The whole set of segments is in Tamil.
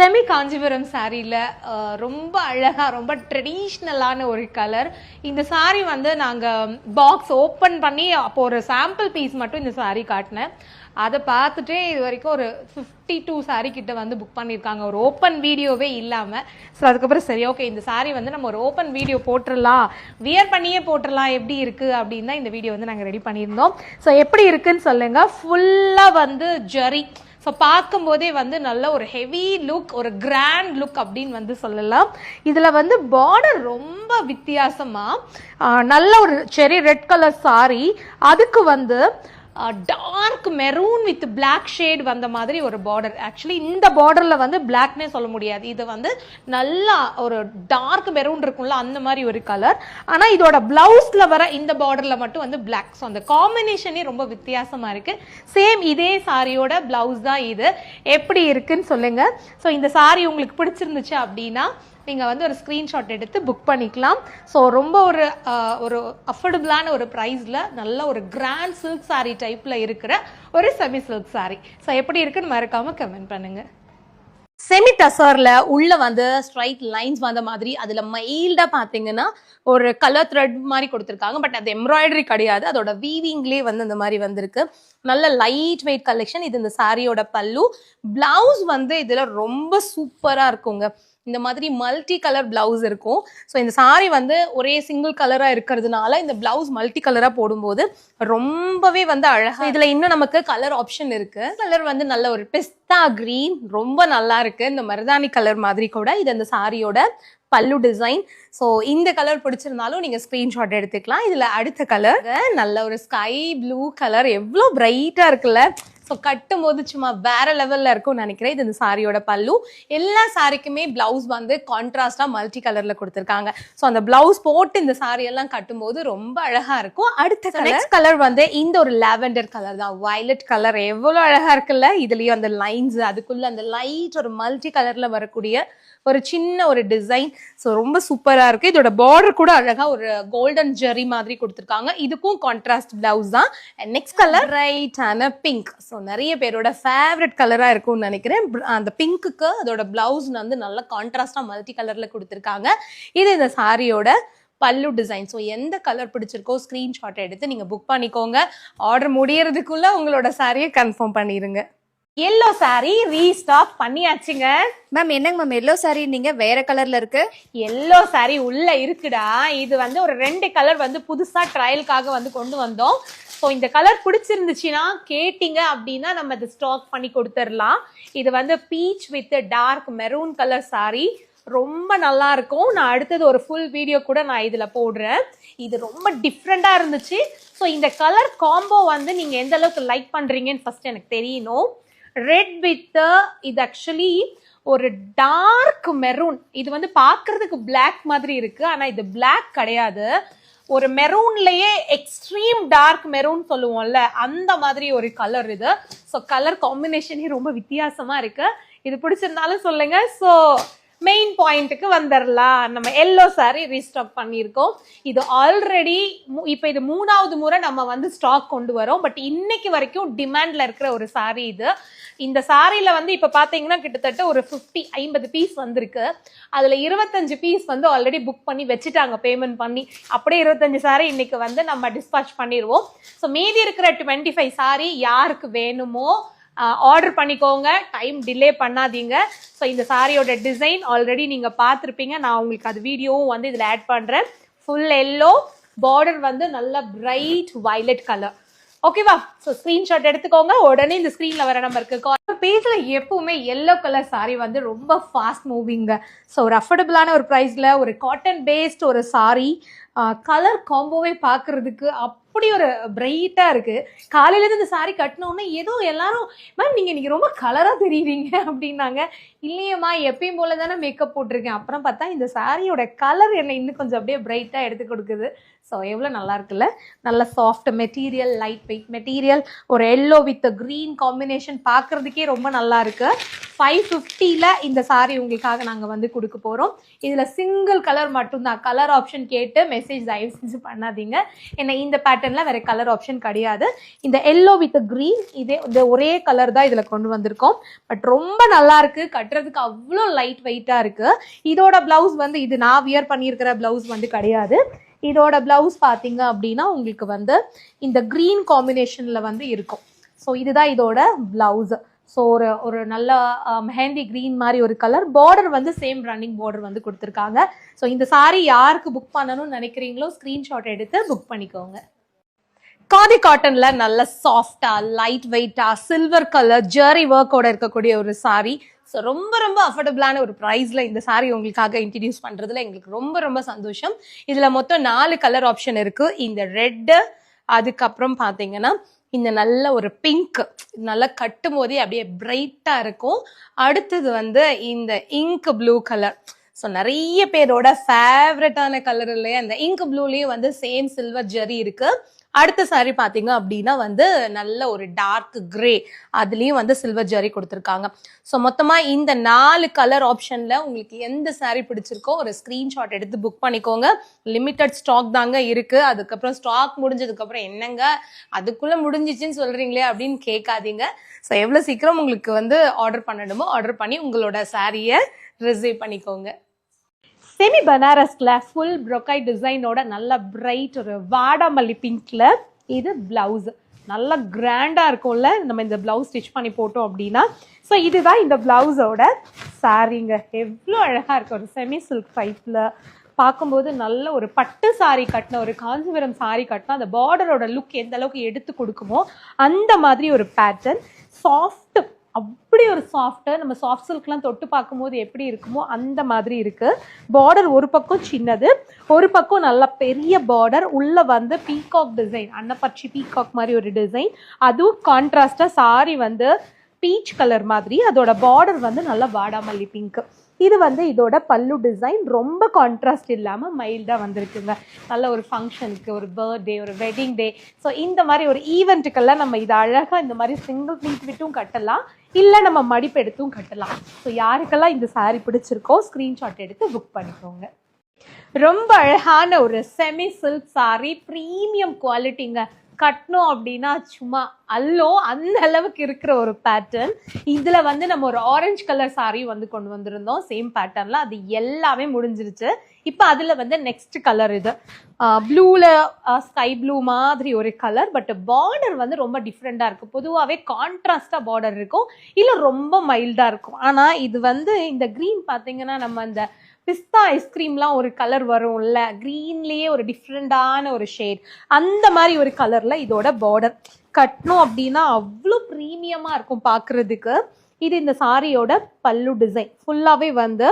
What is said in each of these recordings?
செமி காஞ்சிபுரம் சாரியில் ரொம்ப அழகாக ரொம்ப ட்ரெடிஷ்னலான ஒரு கலர் இந்த saree வந்து நாங்கள் பாக்ஸ் ஓப்பன் பண்ணி அப்போ ஒரு சாம்பிள் பீஸ் மட்டும் இந்த saree காட்டினேன். அதை பார்த்துட்டே இது வரைக்கும் ஒரு ஃபிஃப்டி டூ saree கிட்ட வந்து புக் பண்ணியிருக்காங்க. ஒரு ஓப்பன் வீடியோவே இல்லாமல் ஸோ அதுக்கப்புறம் சரி ஓகே இந்த saree வந்து நம்ம ஒரு ஓப்பன் வீடியோ போட்டுடலாம் வியர் பண்ணியே போட்டுடலாம் எப்படி இருக்குது அப்படின்னு தான் இந்த வீடியோ வந்து நாங்கள் ரெடி பண்ணியிருந்தோம். ஸோ எப்படி இருக்குன்னு சொல்லுங்கள் ஃபுல்லாக வந்து ஜரி ஸோ பார்க்கும்போதே வந்து நல்ல ஒரு ஹெவி லுக் ஒரு கிராண்ட் லுக் அப்படின்னு வந்து சொல்லலாம். இதில் வந்து பார்டர் ரொம்ப வித்தியாசமாக நல்ல ஒரு செரி ரெட் கலர் சாரி அதுக்கு வந்து dark maroon with black shade வந்த மாதிரி ஒரு பார்டர் ஆக்சுவலி இந்த பார்டரில் வந்து பிளாக்னே சொல்ல முடியாது. இது வந்து நல்லா ஒரு டார்க் மெரூன் இருக்கும்ல அந்த மாதிரி ஒரு கலர் ஆனால் இதோட பிளவுஸில் வர இந்த பார்டரில் மட்டும் வந்து பிளாக் ஸோ அந்த காம்பினேஷனே ரொம்ப வித்தியாசமாக இருக்குது சேம் இதே சாரியோட பிளவுஸ் தான் இது. எப்படி இருக்குன்னு சொல்லுங்கள் ஸோ இந்த சாரி உங்களுக்கு பிடிச்சிருந்துச்சு அப்படின்னா நீங்கள் வந்து ஒரு ஸ்க்ரீன்ஷாட் எடுத்து புக் பண்ணிக்கலாம். ஸோ ரொம்ப ஒரு ஒரு அஃபோர்டபுளான ஒரு ப்ரைஸில் நல்ல ஒரு கிராண்ட் சில்க் சாரீ டைப்பில் இருக்கிற ஒரு செமி சில்க் சாரீ ஸோ எப்படி இருக்குன்னு மறக்காமல் கமெண்ட் பண்ணுங்கள் செமி டசரில் உள்ள வந்து ஸ்ட்ரைட் லைன்ஸ் வந்த மாதிரி அதில் மைல்டாக பார்த்தீங்கன்னா ஒரு கலர் த்ரெட் மாதிரி கொடுத்துருக்காங்க. பட் அது எம்ப்ராய்டரி கிடையாது. அதோட வீவிங்லேயே வந்து இந்த மாதிரி வந்திருக்கு. நல்ல லைட் வெயிட் கலெக்ஷன் இது இந்த சாரியோட பல்லு. பிளவுஸ் வந்து இதில் ரொம்ப சூப்பராக இருக்குங்க. இந்த மாதிரி மல்டி கலர் பிளவுஸ் இருக்கும். ஸோ இந்த saree வந்து ஒரே சிங்கிள் கலராக இருக்கிறதுனால இந்த பிளவுஸ் மல்டி கலராக போடும்போது ரொம்பவே வந்து அழகா இதுல இன்னும் நமக்கு கலர் ஆப்ஷன் இருக்கு. கலர் வந்து நல்ல ஒரு பிஸ்தா கிரீன் ரொம்ப நல்லா இருக்கு. இந்த மருதாணி கலர் மாதிரி கூட இது அந்த சாரியோட பல்லு டிசைன் ஸோ இந்த கலர் பிடிச்சிருந்தாலும் நீங்கள் ஸ்க்ரீன்ஷாட் எடுத்துக்கலாம். இதில் அடுத்த கலர் நல்ல ஒரு ஸ்கை ப்ளூ கலர் எவ்வளோ பிரைட்டாக இருக்குல்ல. ஸோ கட்டும் போது சும்மா வேற லெவலில் இருக்கும்னு நினைக்கிறேன். இது இந்த சாரியோட பல்லு. எல்லா சாரிக்குமே பிளவுஸ் வந்து கான்ட்ராஸ்டாக மல்டி கலரில் கொடுத்துருக்காங்க. ஸோ அந்த பிளவுஸ் போட்டு இந்த சாரி எல்லாம் கட்டும்போது ரொம்ப அழகா இருக்கும். அடுத்த நெக்ஸ்ட் கலர் வந்து இந்த ஒரு லாவெண்டர் கலர் தான். வயலட் கலர் எவ்வளோ அழகா இருக்குல்ல? இதுலயும் அந்த லைன்ஸ் அதுக்குள்ள அந்த லைட் ஒரு மல்டி கலர்ல வரக்கூடிய ஒரு சின்ன ஒரு டிசைன் ஸோ ரொம்ப சூப்பரா இருக்கு. இதோட பார்டர் கூட அழகா ஒரு கோல்டன் ஜெரி மாதிரி கொடுத்துருக்காங்க. இதுக்கும் கான்ட்ராஸ்ட் பிளவுஸ் தான். நெக்ஸ்ட் கலர் ரைட்டான பிங்க் ஸோ நிறைய பேரோட ஃபேவரட் கலரா இருக்கும்னு நினைக்கிறேன். அந்த பிங்க்குக்கு அதோட பிளவுஸ் வந்து நல்ல கான்ட்ராஸ்டா மல்டி கலர்ல கொடுத்துருக்காங்க. இது இந்த சாரியோட பல்லு டிசைன் ஸோ எந்த கலர் பிடிச்சிருக்கோ ஸ்க்ரீன்ஷாட் எடுத்து நீங்கள் புக் பண்ணிக்கோங்க. ஆர்டர் முடியறதுக்குள்ள உங்களோட சாரியை கன்ஃபார்ம் பண்ணிடுங்க எல்லோ சாரி ரீஸ்டாக் பண்ணியாச்சுங்க. மேம் என்னங்க மேம் எல்லோ சாரி நீங்க வேற கலர்ல இருக்கு. எல்லோ சாரி உள்ள இருக்குடா. இது வந்து ஒரு ரெண்டு கலர் வந்து புதுசா ட்ரையலுக்காக வந்து கொண்டு வந்தோம். ஸோ இந்த கலர் பிடிச்சிருந்துச்சுன்னா கேட்டிங்க அப்படின்னா நம்ம இது ஸ்டாக் பண்ணி கொடுத்துடலாம் இது வந்து peach with dark maroon colour saree. ரொம்ப நல்லா இருக்கும். நான் அடுத்தது ஒரு ஃபுல் வீடியோ கூட நான் இதுல போடுறேன். இது ரொம்ப டிஃப்ரெண்டா இருந்துச்சு. ஸோ இந்த கலர் காம்போ வந்து நீங்க எந்த அளவுக்கு லைக் பண்றீங்கன்னு ஃபர்ஸ்ட் எனக்கு தெரியணும். ரெட் வித் இது ஆக்சுவலி ஒரு டார்க் மெரூன் இது வந்து பார்க்கறதுக்கு பிளாக் மாதிரி இருக்கு. ஆனா இது பிளாக் கிடையாது. ஒரு மெரூன்லயே எக்ஸ்ட்ரீம் டார்க் மெரூன் சொல்லுவோம்ல அந்த மாதிரி ஒரு கலர் இது. ஸோ கலர் காம்பினேஷனே ரொம்ப வித்தியாசமா இருக்கு. இது பிடிச்சிருந்தாலும் சொல்லுங்க. ஸோ மெயின் பாயிண்ட்டுக்கு வந்துடலாம் நம்ம எல்லோ saree ரீஸ்டாக் பண்ணியிருக்கோம். இது ஆல்ரெடி இப்போ இது மூணாவது முறை நம்ம வந்து ஸ்டாக் கொண்டு வரோம். பட் இன்னைக்கு வரைக்கும் டிமாண்டில் இருக்கிற ஒரு சாரீ இது. இந்த சாரியில் வந்து இப்போ பார்த்தீங்கன்னா கிட்டத்தட்ட ஒரு ஃபிஃப்டி ஐம்பது பீஸ் வந்திருக்கு. அதில் இருபத்தஞ்சு பீஸ் வந்து ஆல்ரெடி புக் பண்ணி வச்சுட்டாங்க பேமெண்ட் பண்ணி. அப்படியே இருபத்தஞ்சு சாரி இன்னைக்கு வந்து நம்ம டிஸ்பாச் பண்ணிடுவோம் ஸோ மீதி இருக்கிற டுவெண்ட்டி ஃபைவ் சாரி யாருக்கு வேணுமோ ஆர்டர் பண்ணிக்கோங்க. டைம் டிலே பண்ணாதீங்க. ஸோ இந்த சாரியோட டிசைன் ஆல்ரெடி நீங்கள் பார்த்துருப்பீங்க. நான் உங்களுக்கு அது வீடியோவும் வந்து இதில் ஆட் பண்ணுறேன் ஃபுல் எல்லோ பார்டர் வந்து நல்ல பிரைட் violet கலர் ஓகேவா ஸோ ஸ்க்ரீன்ஷாட் எடுத்துக்கோங்க. உடனே இந்த ஸ்க்ரீனில் வர நம்பருக்கு பேஜில் எப்பவுமே எல்லோ கலர் சாரி வந்து ரொம்ப ஃபாஸ்ட் மூவிங்க ஸோ ஒரு அஃபோர்டபுளான ஒரு ப்ரைஸில் ஒரு காட்டன் பேஸ்ட் ஒரு சாரி கலர் காம்போவே பார்க்கறதுக்கு அப்படி ஒரு பிரைட்டாக இருக்குது காலையிலேருந்து இந்த சாரி கட்டினோன்னே ஏதோ எல்லாரும் மேம் நீங்கள் இன்னைக்கு ரொம்ப கலராக தெரியுறீங்க அப்படின்னாங்க. இல்லையம்மா எப்பயும் போல தானே மேக்கப் போட்டிருக்கேன். அப்புறம் பார்த்தா இந்த சாரியோட கலர் என்னை இன்னும் கொஞ்சம் அப்படியே பிரைட்டாக எடுத்து கொடுக்குது. ஸோ எவ்வளோ நல்லா இருக்குல்ல நல்ல soft material light weight material ஒரு எல்லோ வித் க்ரீன் காம்பினேஷன் பார்க்கறதுக்கே ரொம்ப நல்லா இருக்குது ஃபைவ் ஃபிஃப்டியில் இந்த சாரீ உங்களுக்காக நாங்கள் வந்து கொடுக்க போகிறோம் இதில் சிங்கிள் கலர் மட்டும்தான். கலர் ஆப்ஷன் கேட்டு மெசேஜ் தயவு செஞ்சு பண்ணாதீங்க. ஏன்னா இந்த பேட்டர்னில் வேறு கலர் ஆப்ஷன் கிடையாது. இந்த எல்லோ வித் க்ரீன் இதே இந்த ஒரே கலர் தான் இதில் கொண்டு வந்திருக்கோம். பட் ரொம்ப நல்லாயிருக்கு கட்டுறதுக்கு அவ்வளோ லைட் வெயிட்டாக இருக்குது இதோட ப்ளவுஸ் வந்து இது நான் வியர் பண்ணியிருக்கிற ப்ளவுஸ் வந்து கிடையாது. இதோட பிளவுஸ் பார்த்தீங்க அப்படின்னா உங்களுக்கு வந்து இந்த க்ரீன் காம்பினேஷனில் வந்து இருக்கும். ஸோ இதுதான் இதோட பிளவுஸ் ஸோ ஒரு ஒரு நல்ல um, மெஹந்தி க்ரீன் மாதிரி ஒரு கலர் பார்டர் வந்து சேம் ரன்னிங் பார்டர் வந்து கொடுத்துருக்காங்க. ஸோ இந்த saree யாருக்கு புக் பண்ணணும்னு நினைக்கிறீங்களோ ஸ்க்ரீன்ஷாட் எடுத்து புக் பண்ணிக்கோங்க. காதி காட்டன்ல நல்ல சாஃப்டா லைட் வெயிட்டா சில்வர் கலர் ஜெரி ஒர்க்கோட இருக்கக்கூடிய ஒரு சாரீ ஸோ ரொம்ப ரொம்ப அஃபோர்டபுளான ஒரு ப்ரைஸில் இந்த சாரீ உங்களுக்காக இன்ட்ரடியூஸ் பண்ணுறதுல எங்களுக்கு ரொம்ப ரொம்ப சந்தோஷம். இதில் மொத்தம் நாலு கலர் ஆப்ஷன் இருக்குது இந்த ரெட்டு அதுக்கப்புறம் பார்த்தீங்கன்னா இந்த நல்ல ஒரு பிங்க் நல்லா கட்டும் போதே அப்படியே பிரைட்டாக இருக்கும். அடுத்தது வந்து இந்த இங்க் ப்ளூ கலர் ஸோ நிறைய பேரோட ஃபேவரட்டான கலர் இல்லையா? அந்த இங்க் ப்ளூலேயும் வந்து சேம் சில்வர் ஜெரி இருக்குது அடுத்த saree பார்த்தீங்க அப்படின்னா வந்து நல்ல ஒரு டார்க் கிரே அதுலேயும் வந்து சில்வர் ஜரி கொடுத்துருக்காங்க. ஸோ மொத்தமாக இந்த நாலு கலர் ஆப்ஷனில் உங்களுக்கு எந்த saree பிடிச்சிருக்கோ ஒரு ஸ்க்ரீன்ஷாட் எடுத்து புக் பண்ணிக்கோங்க. லிமிட்டட் ஸ்டாக் தாங்க இருக்குது அதுக்கப்புறம் ஸ்டாக் முடிஞ்சதுக்கப்புறம் என்னங்க? அதுக்குள்ளே முடிஞ்சிச்சுன்னு சொல்கிறீங்களே அப்படின்னு கேட்காதீங்க. ஸோ எவ்வளோ சீக்கிரம் உங்களுக்கு வந்து ஆர்டர் பண்ணணுமோ ஆர்டர் பண்ணி உங்களோட சாரியை ரிசீவ் பண்ணிக்கோங்க. செமி பனாரஸ்ல ஃபுல் ப்ரொக்காய் டிசைனோட நல்ல பிரைட் ஒரு வாடாமல்லி பிங்க்ல இது பிளவுஸ் நல்ல கிராண்டாக இருக்கும்ல நம்ம இந்த பிளவுஸ் ஸ்டிச் பண்ணி போட்டோம் அப்படின்னா. ஸோ இதுதான் இந்த பிளவுஸோட சாரீங்க எவ்வளோ அழகாக இருக்கும் ஒரு செமி சில்க் டைப்ல பார்க்கும்போது நல்ல ஒரு பட்டு சாரி கட்டின ஒரு காஞ்சிபுரம் சாரி கட்டினா அந்த பார்டரோட லுக் எந்த அளவுக்கு எடுத்து கொடுக்குமோ அந்த மாதிரி ஒரு பேட்டர்ன் சாஃப்ட் அப்படி ஒரு சாஃப்ட்டு நம்ம சாஃப்ட் சில்க்லாம் தொட்டு பார்க்கும்போது எப்படி இருக்குமோ அந்த மாதிரி இருக்குது பார்டர் ஒரு பக்கம் சின்னது ஒரு பக்கம் நல்ல பெரிய பார்டர் உள்ளே வந்து பீகாக் டிசைன் அன்னப்பச்சி பீகாக் மாதிரி ஒரு டிசைன் அதுவும் கான்ட்ராஸ்டாக சாரி வந்து பீச் கலர் மாதிரி அதோட பார்டர் வந்து நல்லா வாடாமல்லி பிங்க்கு இது வந்து இதோட பல்லு டிசைன் ரொம்ப கான்ட்ராஸ்ட் இல்லாமல் மைல்டாக வந்திருக்குங்க. நல்ல ஒரு ஃபங்க்ஷனுக்கு ஒரு பர்த்டே ஒரு வெட்டிங் டே ஸோ இந்த மாதிரி ஒரு ஈவெண்ட்டுக்கெல்லாம் நம்ம இதை அழகாக இந்த மாதிரி சிங்கிள் பிங்க் விட்டும் கட்டலாம். இல்லை நம்ம மடிப்பு எடுத்தும் கட்டலாம். ஸோ யாருக்கெல்லாம் இந்த சாரீ பிடிச்சிருக்கோ ஸ்க்ரீன்ஷாட் எடுத்து புக் பண்ணிக்கோங்க. ரொம்ப அழகான ஒரு செமி சில்க் சாரீ ப்ரீமியம் குவாலிட்டிங்க கட்டணும் அப்படின்னா சும்மா அல்லோ அந்த அளவுக்கு இருக்கிற ஒரு பேட்டர்ன் இதில் வந்து நம்ம ஒரு ஆரஞ்சு கலர் saree வந்து கொண்டு வந்திருந்தோம். சேம் பேட்டர்ன்ல அது எல்லாமே முடிஞ்சிருச்சு. இப்போ அதில் வந்து நெக்ஸ்ட் கலர் இது. ப்ளூவில் ஸ்கை ப்ளூ மாதிரி ஒரு கலர் பட் பார்டர் வந்து ரொம்ப டிஃப்ரெண்ட்டாக இருக்குது பொதுவாகவே கான்ட்ராஸ்டாக பார்டர் இருக்கும். இல்லை ரொம்ப மைல்டாக இருக்கும். ஆனால் இது வந்து இந்த க்ரீன் பார்த்தீங்கன்னா நம்ம இந்த பிஸ்தா ஐஸ்கிரீம்லாம் ஒரு கலர் வரும்ல க்ரீன்லேயே ஒரு டிஃப்ரெண்டான ஒரு ஷேட் அந்த மாதிரி ஒரு கலர்ல இதோட பார்டர் கட்டணும் அப்படின்னா அவ்வளோ ப்ரீமியமாக இருக்கும் பார்க்குறதுக்கு இது இந்த சாரியோட பல்லு டிசைன் ஃபுல்லாகவே வந்து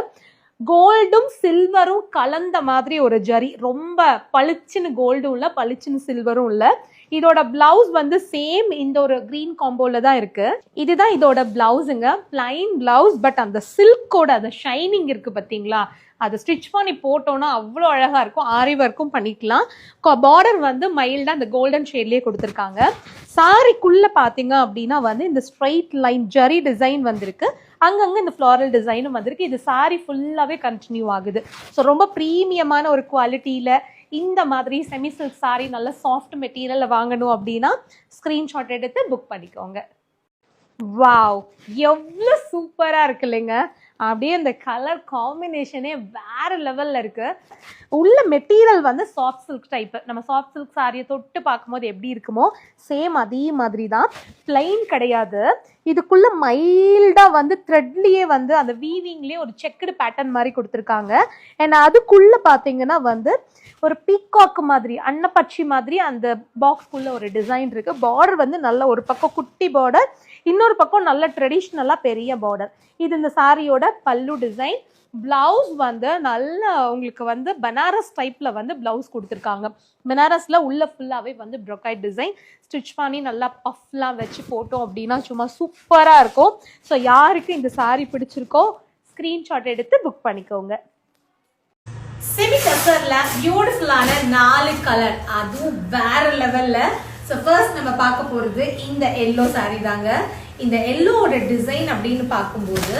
கோல்டும் சில்வரும் கலந்த மாதிரி ஒரு ஜரி ரொம்ப பளிச்சுன்னு கோல்டும் இல்லை பளிச்சுன்னு சில்வரும் இல்லை. இதோட பிளவுஸ் வந்து சேம் இந்த ஒரு கிரீன் காம்போல தான் இருக்கு. இதுதான் இதோட பிளவுஸுங்க பிளைன் பிளவுஸ் பட் அந்த சில்கோட அந்த ஷைனிங் இருக்கு பார்த்தீங்களா அதை ஸ்டிச் பண்ணி போட்டோம்னா அவ்வளோ அழகாக இருக்கும். ஆரி ஒர்க்கும் பண்ணிக்கலாம். பார்டர் வந்து மைல்டாக அந்த கோல்டன் ஷேட்லேயே கொடுத்துருக்காங்க. சாரிக்குள்ளே பார்த்தீங்க அப்படின்னா வந்து இந்த ஸ்ட்ரைட் லைன் ஜரி டிசைன் வந்திருக்கு. அங்கங்கே இந்த ஃப்ளாரல் டிசைனும் வந்திருக்கு. இது சாரி ஃபுல்லாகவே கண்டினியூ ஆகுது. ஸோ ரொம்ப ப்ரீமியமான ஒரு குவாலிட்டியில் இந்த மாதிரி செமி சில்க் சாரி நல்ல சாஃப்ட் மெட்டீரியலில் வாங்கணும் அப்படின்னா ஸ்க்ரீன்ஷாட் எடுத்து புக் பண்ணிக்கோங்க. வாவ் எவ்வளோ சூப்பராக இருக்கு இல்லைங்க. அப்படியே அந்த கலர் காம்பினேஷனே வேறு லெவலில் இருக்குது உள்ள மெட்டீரியல் வந்து சாஃப்ட் சில்க் டைப்பு நம்ம சாஃப்ட் சில்க் சாரியை தொட்டு பார்க்கும்போது எப்படி இருக்குமோ சேம் அதே மாதிரி தான் பிளைன் கிடையாது. இதுக்குள்ள மைல்டாக வந்து த்ரெட்லேயே வந்து அந்த வீவிங்லேயே ஒரு செக்குடு பேட்டர்ன் மாதிரி கொடுத்துருக்காங்க. ஏன்னா அதுக்குள்ளே பார்த்தீங்கன்னா வந்து ஒரு பீக்காக் மாதிரி அன்னப்பட்சி மாதிரி அந்த பாக்ஸ்க்குள்ளே ஒரு டிசைன் இருக்குது பார்டர் வந்து நல்ல ஒரு பக்கம் குட்டி பார்டர் இன்னொரு பக்கம் நல்ல ட்ரெடிஷ்னலாக பெரிய பார்டர் இது இந்த சாரியோட பல்லு டிசைன் பிளவுஸ் வந்து நல்ல உங்களுக்கு வந்து பனாரஸ் டைப்பில் வந்து பிளவுஸ் கொடுத்துருக்காங்க. பனாரஸில் உள்ள ஃபுல்லாகவே வந்து ப்ரொக்கைட் டிசைன் ஸ்டிச் பண்ணி நல்லா பஃப்லாம் வச்சு போட்டோம் அப்படின்னா சும்மா சூப்பராக இருக்கும். ஸோ யாருக்கு இந்த சாரி பிடிச்சிருக்கோ ஸ்க்ரீன்ஷாட் எடுத்து புக் பண்ணிக்கோங்க. செமி கசர்ல பியூட்டிஃபுல்லான நாலு கலர் அதுவும் வேற லெவல்ல ஸோ ஃபர்ஸ்ட் நம்ம பார்க்க போகிறது இந்த எல்லோ saree தாங்க. இந்த எல்லோவோட டிசைன் அப்படின்னு பார்க்கும்போது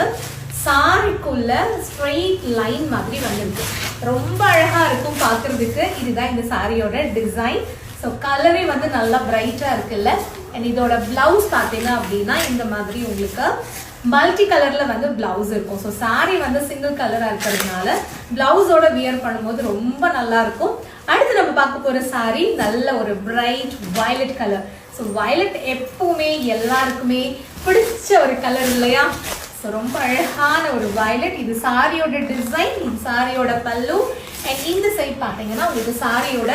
சாரிக்குள்ள ஸ்ட்ரெயிட் லைன் மாதிரி வந்திருக்கு. ரொம்ப அழகாக இருக்கும் பார்க்குறதுக்கு. இதுதான் இந்த சாரியோட டிசைன் ஸோ கலரே வந்து நல்லா பிரைட்டாக இருக்குல்ல. அண்ட் இதோட பிளவுஸ் பார்த்தீங்க அப்படின்னா இந்த மாதிரி உங்களுக்கு மல்டி கலரில் வந்து பிளவுஸ் இருக்கும். ஸோ சாரீ வந்து சிங்கிள் கலராக இருக்கிறதுனால பிளவுஸோட வியர் பண்ணும்போது ரொம்ப நல்லா இருக்கும். அடுத்து நம்ம பார்க்க போற சாரி நல்ல ஒரு bright violet colour so violet எப்பவுமே எல்லாருக்குமே பிடிச்ச ஒரு கலர் இல்லையா? ஸோ ரொம்ப அழகான ஒரு வயலட் இது சாரியோட டிசைன் இது சாரியோட பல்லு. அண்ட் இந்த சைட் பார்த்தீங்கன்னா உங்களுக்கு சாரியோட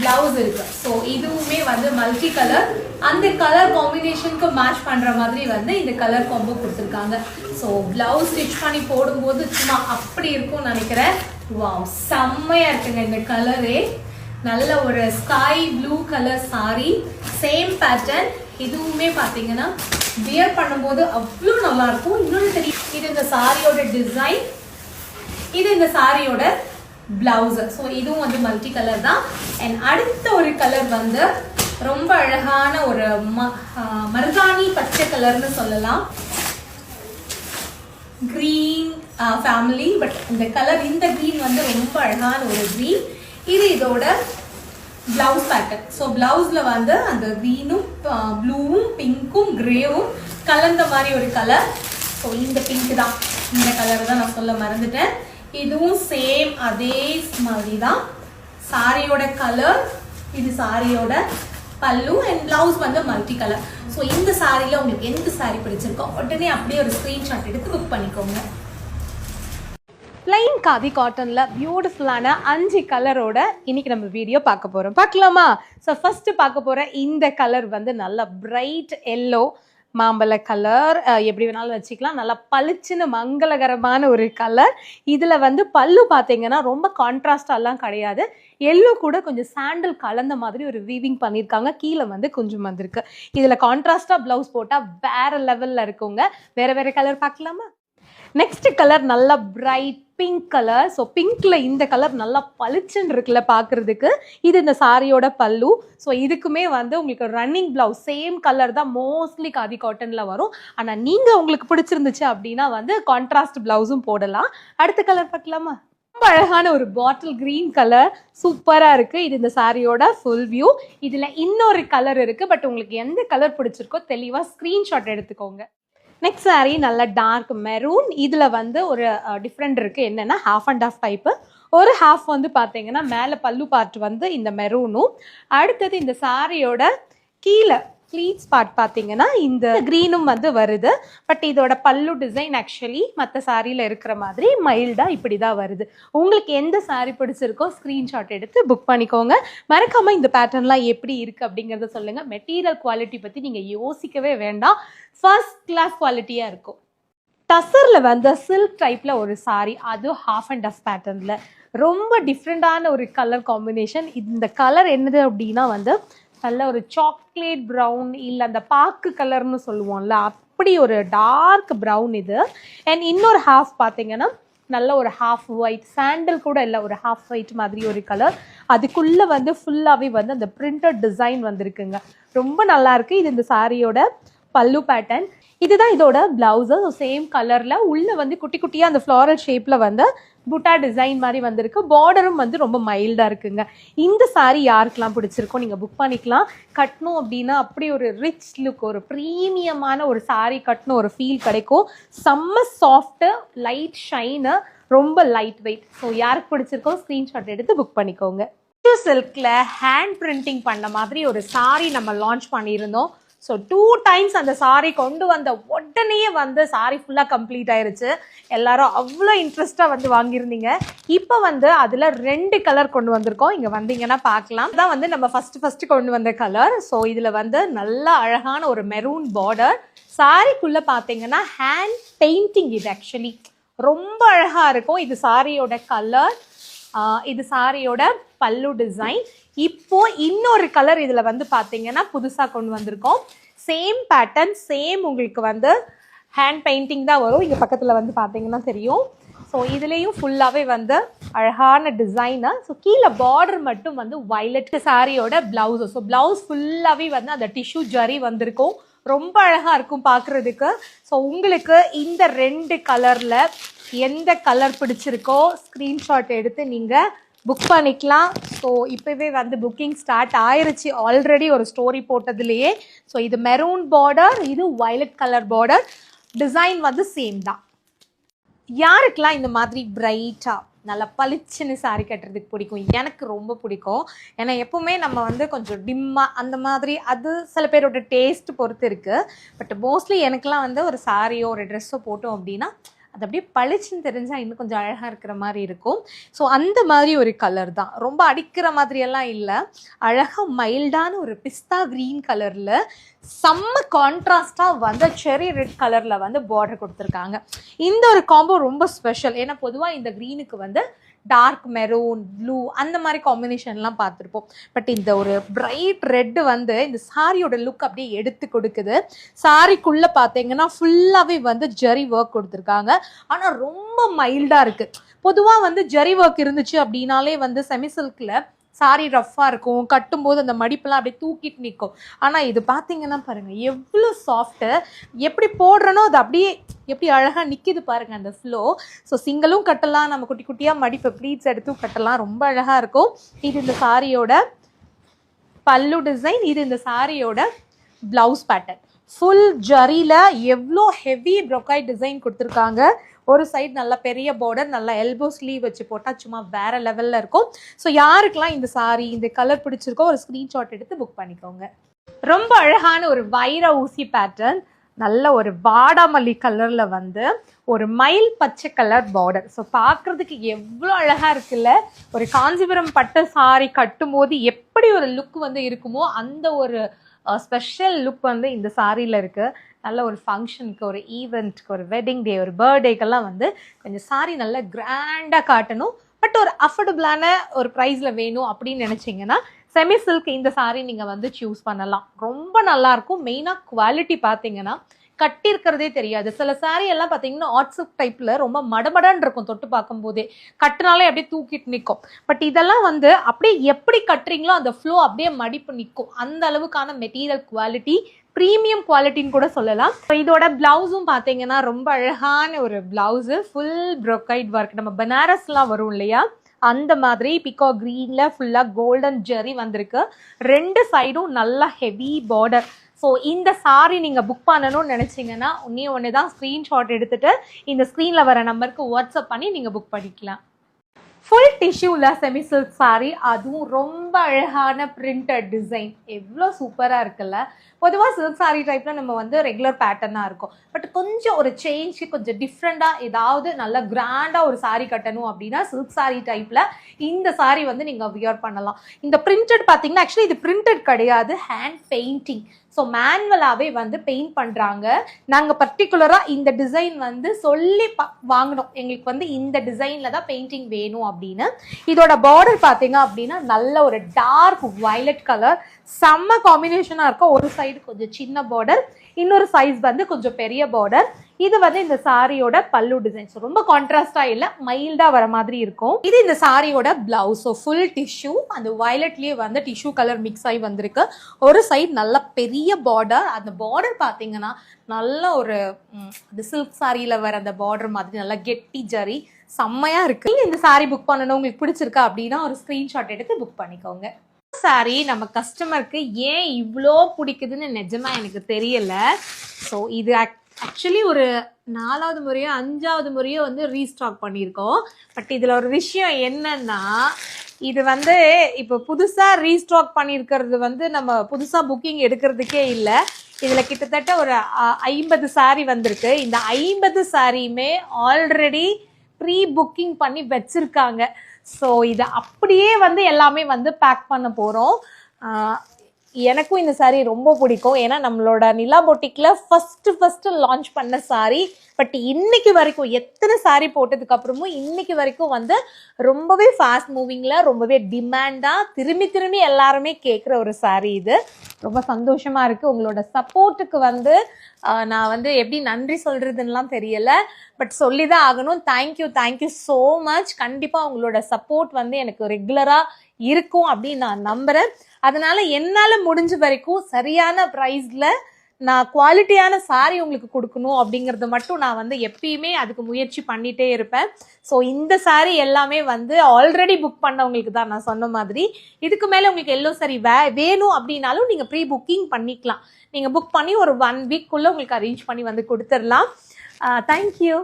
பிளவுஸ் இருக்கு. ஸோ இதுவுமே வந்து மல்டி கலர் அந்த கலர் காம்பினேஷனுக்கு மேட்ச் பண்ற மாதிரி வந்து இந்த கலர் காம்போ கொடுத்துருக்காங்க. ஸோ பிளவுஸ் ஸ்டிச் பண்ணி போடும்போது சும்மா அப்படி இருக்கும்னு நினைக்கிறேன். வாவ் செம்மையா இருக்குங்க இந்த கலரே நல்ல ஒரு sky blue colour sari same pattern இதுவுமே பார்த்தீங்கன்னா வியர் பண்ணும்போது அவ்வளோ நல்லா இருக்கும். இன்னொன்று தெரியும் இது இந்த சாரியோட டிசைன் இது இந்த சாரியோட பிளவுஸ் ஸோ இதுவும் வந்து மல்டி கலர் தான். அண்ட் அடுத்த ஒரு கலர் வந்து ரொம்ப அழகான ஒரு ம மருதாணி பச்சை கலர்னு சொல்லலாம். கிரீன் ஃபேமிலி பட் இந்த கலர் இந்த க்ரீன் வந்து ரொம்ப அழகான ஒரு க்ரீன் இது இதோட பிளவுஸ் பேட்டர்ன் ஸோ பிளவுஸில் வந்து அந்த க்ரீனும் ப்ளூவும் பிங்க்கும் கிரேவும் கலந்த மாதிரி ஒரு கலர் ஸோ இந்த பிங்க் தான். இந்த கலர் தான் நான் சொல்ல மறந்துட்டேன். இதுவும் சேம் அதே மாதிரி தான் சாரியோட கலர் இது சாரியோட பல்லு அண்ட் பிளவுஸ் வந்து மல்டி கலர் ஸோ இந்த சாரியில் உங்களுக்கு எந்த சாரி பிடிச்சிருக்கோ உடனே அப்படியே ஒரு ஸ்க்ரீன்ஷாட் எடுத்து புக் பண்ணிக்கோங்க. பிளைன் காதி காட்டனில் பியூட்டிஃபுல்லான அஞ்சு கலரோட இன்னைக்கு நம்ம வீடியோ பார்க்க போகிறோம் பார்க்கலாமா? ஸோ ஃபஸ்ட்டு பார்க்க போகிற இந்த கலர் வந்து நல்ல பிரைட் எல்லோ மாம்பழ கலர் எப்படி வேணாலும் வச்சுக்கலாம். நல்லா பளிச்சுன்னு மங்களகரமான ஒரு கலர் இதில் வந்து பல்லு பார்த்தீங்கன்னா ரொம்ப கான்ட்ராஸ்டாலாம் கிடையாது. எல்லோ கூட கொஞ்சம் சாண்டல் கலந்த மாதிரி ஒரு வீவிங் பண்ணியிருக்காங்க. கீழே வந்து கொஞ்சம் வந்திருக்கு இதில் கான்ட்ராஸ்டாக ப்ளவுஸ் போட்டால் வேற லெவலில் இருக்குங்க. வேறு வேறு கலர் பார்க்கலாமா? நெக்ஸ்ட் கலர் நல்லா பிரைட் பிங்க் கலர் ஸோ பிங்க்ல இந்த கலர் நல்லா பளிச்சுன்னு இருக்குல்ல பார்க்கறதுக்கு இது இந்த சாரியோட பல்லு. ஸோ இதுக்குமே வந்து உங்களுக்கு ரன்னிங் பிளவுஸ் சேம் கலர் தான் மோஸ்ட்லி காதி காட்டன்ல வரும். ஆனால் நீங்க உங்களுக்கு பிடிச்சிருந்துச்சு அப்படின்னா வந்து கான்ட்ராஸ்ட் பிளவுஸும் போடலாம். அடுத்த கலர் பார்க்கலாமா? ரொம்ப அழகான ஒரு பாட்டில் கிரீன் கலர் சூப்பராக இருக்கு. இது இந்த சாரியோட ஃபுல் வியூ இதில் இன்னொரு கலர் இருக்கு. பட் உங்களுக்கு எந்த கலர் பிடிச்சிருக்கோ தெளிவாக ஸ்க்ரீன்ஷாட் எடுத்துக்கோங்க. நெக்ஸ்ட் saree நல்ல டார்க் மெரூன் இதில் வந்து ஒரு டிஃப்ரெண்ட் இருக்குது என்னென்னா ஹாஃப் அண்ட் ஹாஃப் டைப்பு ஒரு ஹாஃப் வந்து பார்த்தீங்கன்னா மேலே பல்லு பார்ட் வந்து இந்த மெரூனும் அடுத்தது இந்த சாரியோட கீழே ப்ளீட்ஸ் பார்ட் பார்த்தீங்கன்னா இந்த க்ரீனும் வந்து வருது. பட் இதோட பல்லு டிசைன் ஆக்சுவலி மற்ற சாரியில் இருக்கிற மாதிரி மைல்டாக இப்படி தான் வருது. உங்களுக்கு எந்த சாரி பிடிச்சிருக்கோ ஸ்க்ரீன்ஷாட் எடுத்து புக் பண்ணிக்கோங்க. மறக்காமல் இந்த பேட்டர்ன்லாம் எப்படி இருக்குது அப்படிங்கிறத சொல்லுங்கள் மெட்டீரியல் குவாலிட்டி பற்றி நீங்கள் யோசிக்கவே வேண்டாம். ஃபர்ஸ்ட் கிளாஸ் குவாலிட்டியாக இருக்கும். டசரில் வந்து சில்க் டைப்பில் ஒரு சாரி அது ஹாஃப் அண்ட் ஆஃப் பேட்டர்னில் ரொம்ப டிஃப்ரெண்ட்டான ஒரு கலர் காம்பினேஷன் இந்த கலர் என்னது அப்படின்னா வந்து நல்ல ஒரு சாக்லேட் ப்ரௌன் இல்லை அந்த பாக்கு கலர்னு சொல்லுவோம்ல அப்படி ஒரு டார்க் ப்ரௌன் இது. அண்ட் இன்னொரு ஹாஃப் பார்த்தீங்கன்னா நல்ல ஒரு ஹாஃப் ஒயிட் சாண்டில் கூட இல்லை ஒரு ஹாஃப் ஒயிட் மாதிரி ஒரு கலர் அதுக்குள்ளே வந்து ஃபுல்லாகவே வந்து அந்த பிரிண்டட் டிசைன் வந்திருக்குங்க. ரொம்ப நல்லாயிருக்கு இது இந்த சாரியோட பல்லு பேட்டர்ன் இதுதான் இதோட பிளவுஸு சேம் கலரில் உள்ளே வந்து குட்டி குட்டியாக அந்த ஃப்ளாரல் ஷேப்பில் வந்து புட்டா டிசைன் மாதிரி வந்திருக்கு. பார்டரும் வந்து ரொம்ப மைல்டாக இருக்குங்க. இந்த saree யாருக்கெல்லாம் பிடிச்சிருக்கோ நீங்கள் புக் பண்ணிக்கலாம். கட்டணும் அப்படின்னா அப்படி ஒரு ரிச் லுக் ஒரு ப்ரீமியமான ஒரு சாரீ கட்டணும் ஒரு ஃபீல் கிடைக்கும். செம்ம சாஃப்ட்டு லைட் ஷைனு ரொம்ப லைட் வெயிட் ஸோ யாருக்கு பிடிச்சிருக்கோ ஸ்க்ரீன்ஷாட் எடுத்து புக் பண்ணிக்கோங்க. சில்கில் ஹேண்ட் பிரிண்டிங் பண்ண மாதிரி ஒரு சாரீ நம்ம லான்ச் பண்ணியிருந்தோம். ஸோ டூ டைம்ஸ் அந்த சாரி கொண்டு வந்த உடனே வந்து சாரி ஃபுல்லாக கம்ப்ளீட் ஆயிருச்சு. எல்லாரும் அவ்வளோ இன்ட்ரெஸ்டாக வந்து வாங்கியிருந்தீங்க. இப்போ வந்து அதில் ரெண்டு கலர் கொண்டு வந்திருக்கோம். இங்கே வந்தீங்கன்னா பார்க்கலாம். தான் வந்து நம்ம ஃபஸ்ட்டு ஃபஸ்ட்டு கொண்டு வந்த கலர் ஸோ இதில் வந்து நல்ல அழகான ஒரு மெரூன் பார்டர் சாரிக்குள்ளே பார்த்தீங்கன்னா ஹேண்ட் பெயிண்டிங் இது ஆக்சுவலி ரொம்ப அழகாக இருக்கும். இது சாரியோட கலர் இது சாரியோட பல்லு டிசைன் இப்போ இன்னொரு கலர் இதில் வந்து பார்த்தீங்கன்னா புதுசாக கொண்டு வந்திருக்கோம். சேம் பேட்டர்ன் சேம் உங்களுக்கு வந்து ஹேண்ட் பெயிண்டிங் தான் வரும். இங்கே பக்கத்தில் வந்து பார்த்தீங்கன்னா தெரியும். ஸோ இதுலேயும் ஃபுல்லாகவே வந்து அழகான டிசைனு ஸோ கீழே பார்டர் மட்டும் வந்து வயலட் சாரியோட பிளவுஸ் ஸோ பிளவுஸ் ஃபுல்லாகவே வந்து அந்த டிஷ்யூ ஜரி வந்திருக்கும். ரொம்ப அழகாக இருக்கும் பார்க்குறதுக்கு ஸோ உங்களுக்கு இந்த ரெண்டு கலரில் எந்த கலர் பிடிச்சிருக்கோ ஸ்க்ரீன்ஷாட் எடுத்து நீங்கள் புக் பண்ணிக்கலாம். ஸோ இப்போவே வந்து புக்கிங் ஸ்டார்ட் ஆயிருச்சு. ஆல்ரெடி ஒரு ஸ்டோரி போட்டதுலேயே. ஸோ இது மெரூன் பார்டர் இது வயலட் கலர் பார்டர் டிசைன் வந்து சேம் தான். யாருக்கெல்லாம் இந்த மாதிரி பிரைட்டாக நல்லா பளிச்சுன்னு சாரீ கட்டுறதுக்கு பிடிக்கும். எனக்கு ரொம்ப பிடிக்கும். ஏன்னா எப்போவுமே நம்ம வந்து கொஞ்சம் டிம்மாக அந்த மாதிரி அது சில பேரோட டேஸ்ட் பொறுத்து இருக்குது பட் மோஸ்ட்லி எனக்கெலாம் வந்து ஒரு சாரியோ ஒரு ட்ரெஸ்ஸோ போட்டோம் அப்படின்னா அது அப்படியே பளிச்சுன்னு தெரிஞ்சால் இன்னும் கொஞ்சம் அழகாக இருக்கிற மாதிரி இருக்கும். ஸோ அந்த மாதிரி ஒரு கலர் தான். ரொம்ப அடிக்கிற மாதிரியெல்லாம் இல்லை. அழகாக மைல்டான ஒரு பிஸ்தா க்ரீன் கலரில் செம்ம கான்ட்ராஸ்டாக வந்து செரி ரெட் கலரில் வந்து பார்டர் கொடுத்துருக்காங்க. இந்த ஒரு காம்போ ரொம்ப ஸ்பெஷல் ஏன்னா பொதுவாக இந்த க்ரீனுக்கு வந்து டார்க் மெரூன் ப்ளூ அந்த மாதிரி காம்பினேஷன்லாம் பார்த்துருப்போம். பட் இந்த ஒரு பிரைட் ரெட்டு வந்து இந்த சாரியோட லுக் அப்படியே எடுத்து கொடுக்குது. சாரிக்குள்ளே பார்த்தீங்கன்னா ஃபுல்லாகவே வந்து ஜெரி ஒர்க் கொடுத்துருக்காங்க. ஆனால் ரொம்ப மைல்டாக இருக்குது பொதுவாக வந்து ஜெரி ஒர்க் இருந்துச்சு அப்படின்னாலே வந்து செமி சில்கில் சாரி ரஃப்பாக இருக்கும் கட்டும்போது அந்த மடிப்பெல்லாம் அப்படியே தூக்கிட்டு நிற்கும் ஆனால் இது பார்த்தீங்கன்னா பாருங்கள் எவ்வளோ சாஃப்ட்டு எப்படி போடுறனோ அது அப்படியே எப்படி அழகாக நிற்கிது பாருங்கள் அந்த ஃப்ளோ ஸோ சிங்கிளும் கட்டலாம் நம்ம குட்டி குட்டியாக மடிப்பு ப்ளீட்ஸ் எடுத்தும் கட்டலாம் ரொம்ப அழகாக இருக்கும். இது இந்த சாரியோட பல்லு டிசைன் இது இந்த சாரியோட ப்ளவுஸ் பேட்டர்ன் ஃபுல் ஜரியில் எவ்வளோ ஹெவி ப்ரொக்கைட் டிசைன் கொடுத்துருக்காங்க. ஒரு சைடு நல்ல பெரிய பார்டர் நல்லா எல்போ ஸ்லீவ் வச்சு போட்டால் சும்மா வேற லெவலில் இருக்கும். ஸோ யாருக்கெல்லாம் இந்த சாரி இந்த கலர் பிடிச்சிருக்கோ ஒரு ஸ்க்ரீன்ஷாட் எடுத்து புக் பண்ணிக்கோங்க. ரொம்ப அழகான ஒரு வைர ஊசி பேட்டர்ன் நல்ல ஒரு வாடாமல்லி கலரில் வந்து ஒரு மயில் பச்சை கலர் பார்டர் ஸோ பார்க்குறதுக்கு எவ்வளோ அழகாக இருக்குல்ல? ஒரு காஞ்சிபுரம் பட்டு சாரி கட்டும்போது எப்படி ஒரு லுக் வந்து இருக்குமோ அந்த ஒரு ஸ்பெஷல் லுக் வந்து இந்த சாரியில் இருக்குது நல்ல ஒரு ஃபங்க்ஷனுக்கு ஒரு ஈவெண்ட்க்கு ஒரு வெட்டிங் டே ஒரு பர்த்டேக்கெல்லாம் வந்து கொஞ்சம் சாரி நல்லா கிராண்டாக காட்டணும். பட் ஒரு அஃபோர்டபுளான ஒரு ப்ரைஸில் வேணும் அப்படின்னு நினச்சிங்கன்னா செமி சில்க் இந்த சாரி நீங்கள் வந்து சூஸ் பண்ணலாம். ரொம்ப நல்லாயிருக்கும். மெயினாக குவாலிட்டி பார்த்தீங்கன்னா கட்டியிருக்கிறதே தெரியாது. சில saree எல்லாம் பார்த்தீங்கன்னா ஆட் டைப்பில் ரொம்ப மடமடன்னு இருக்கும் தொட்டு பார்க்கும்போதே. கட்டினாலே அப்படியே தூக்கிட்டு நிற்கும். பட் இதெல்லாம் வந்து அப்படியே எப்படி கட்டுறீங்களோ அந்த ஃப்ளோ அப்படியே மடிப்பு நிற்கும். அந்த அளவுக்கான மெட்டீரியல் குவாலிட்டி ப்ரீமியம் குவாலிட்டின்னு கூட சொல்லலாம். இதோட பிளவுஸும் பார்த்தீங்கன்னா ரொம்ப அழகான ஒரு பிளவுஸு ஃபுல் ப்ரொக்கைட் ஒர்க் நம்ம பனாரஸ்லாம் வரும் இல்லையா? அந்த மாதிரி பிகா க்ரீனில் ஃபுல்லாக கோல்டன் ஜெரி வந்திருக்கு. ரெண்டு சைடும் நல்லா ஹெவி பார்டர் ஸோ இந்த சாரி நீங்கள் புக் பண்ணணும்னு நினச்சிங்கன்னா ஒன்றே ஒன்று தான் ஸ்க்ரீன்ஷாட் எடுத்துகிட்டு இந்த ஸ்க்ரீனில் வர நம்பருக்கு வாட்ஸ்அப் பண்ணி நீங்கள் புக் பண்ணிக்கலாம். ஃபுல் டிஷ்யூவில் செமி சில்க் சாரி அதுவும் ரொம்ப அழகான பிரிண்டட் டிசைன் எவ்வளோ சூப்பராக இருக்குல்ல? பொதுவாக சில்க் சாரி டைப்பில் நம்ம வந்து ரெகுலர் பேட்டர்னாக இருக்கும். பட் கொஞ்சம் ஒரு சேஞ்ச் கொஞ்சம் டிஃப்ரெண்ட்டாக ஏதாவது நல்ல கிராண்டாக ஒரு சாரி கட்டணும் அப்படின்னா சில்க் சாரி டைப்பில் இந்த சாரி வந்து நீங்கள் வியர் பண்ணலாம். இந்த பிரிண்டட் பார்த்தீங்கன்னா ஆக்சுவலி இது பிரிண்டட் கிடையாது. ஹேண்ட் பெயிண்டிங் ஸோ மேனுவலாகவே வந்து பெயிண்ட் பண்ணுறாங்க நாங்கள் பர்டிகுலராக இந்த டிசைன் வந்து சொல்லி ப வாங்கினோம் எங்களுக்கு வந்து இந்த டிசைனில் தான் பெயிண்டிங் வேணும் அப்படின்னு. இதோட பார்டர் பார்த்தீங்க அப்படின்னா நல்ல ஒரு டார்க் வயலட் கலர் செம்ம காம்பினேஷனாக இருக்கும் ஒரு சைடு கொஞ்சம் சின்ன பார்டர் இன்னொரு சைஸ் வந்து கொஞ்சம் பெரிய பார்டர் இது வந்து இந்த சாரியோட பல்லு டிசைன்ஸ் ரொம்ப கான்ட்ராஸ்டாக இல்லை மைல்டாக வர மாதிரி இருக்கும். இது இந்த சாரியோட பிளவுஸ் ஸோ ஃபுல் டிஷ்யூ அந்த வயலட்லேயே வந்து டிஷ்யூ கலர் மிக்ஸ் ஆகி வந்திருக்கு. ஒரு சைடு நல்ல பெரிய பார்டர் அந்த பார்டர் பார்த்தீங்கன்னா நல்ல ஒரு இந்த சில்க் சாரியில் வர அந்த பார்டர் மாதிரி நல்லா கெட்டி ஜரி செம்மையாக இருக்குது நீங்கள் இந்த சாரி புக் பண்ணணும் உங்களுக்கு பிடிச்சிருக்கா அப்படின்னா ஒரு ஸ்க்ரீன்ஷாட் எடுத்து புக் பண்ணிக்கோங்க. சாரி நம்ம கஸ்டமருக்கு ஏன் இவ்வளோ பிடிக்குதுன்னு நிஜமா எனக்கு தெரியல. ஸோ இது ஆக்சுவலி ஒரு நாலாவது முறையோ அஞ்சாவது முறையோ வந்து ரீஸ்டாக் பண்ணியிருக்கோம். பட் இதில் ஒரு விஷயம் என்னன்னா இது வந்து இப்போ புதுசாக ரீஸ்டாக் பண்ணியிருக்கிறது வந்து நம்ம புதுசாக புக்கிங் எடுக்கிறதுக்கே இல்லை. இதில் கிட்டத்தட்ட ஒரு ஐம்பது சாரி வந்திருக்கு. இந்த ஐம்பது சாரியுமே ஆல்ரெடி ப்ரீ புக்கிங் பண்ணி வச்சுருக்காங்க. ஸோ இதை அப்படியே வந்து எல்லாமே வந்து பேக் பண்ண போகிறோம் எனக்கும் இந்த saree ரொம்ப பிடிக்கும். ஏன்னா நம்மளோட நிலா பொட்டிக்கில் ஃபஸ்ட்டு ஃபஸ்ட்டு லான்ச் பண்ண saree. பட் இன்னைக்கு வரைக்கும் எத்தனை saree போட்டதுக்கு அப்புறமும் இன்னைக்கு வரைக்கும் வந்து ரொம்பவே ஃபாஸ்ட் மூவிங்கில் ரொம்பவே டிமாண்டாக திரும்பி திரும்பி எல்லாருமே கேட்குற ஒரு saree இது. ரொம்ப சந்தோஷமாக இருக்குது உங்களோட சப்போர்ட்டுக்கு வந்து நான் வந்து எப்படி நன்றி சொல்கிறதுன்னெலாம் தெரியலை. பட் சொல்லி தான் ஆகணும் தேங்க்யூ தேங்க்யூ ஸோ மச் கண்டிப்பாக உங்களோட சப்போர்ட் வந்து எனக்கு ரெகுலராக இருக்கும் அப்படின்னு நான் நம்புகிறேன் அதனால என்னால் முடிஞ்ச வரைக்கும் சரியான ப்ரைஸில் நான் குவாலிட்டியான saree உங்களுக்கு கொடுக்கணும் அப்படிங்கிறது மட்டும் நான் வந்து எப்பயுமே அதுக்கு முயற்சி பண்ணிகிட்டே இருப்பேன். ஸோ இந்த சாரீ எல்லாமே வந்து ஆல்ரெடி புக் பண்ணவங்களுக்கு தான் நான் சொன்ன மாதிரி. இதுக்கு மேலே உங்களுக்கு எல்லோ சாரி வே வேணும் அப்படின்னாலும் நீங்கள் ப்ரீ புக்கிங் பண்ணிக்கலாம். நீங்கள் புக் பண்ணி ஒரு ஒன் வீக்குள்ளே உங்களுக்கு அரேஞ்ச் பண்ணி வந்து கொடுத்துடலாம். தேங்க்யூ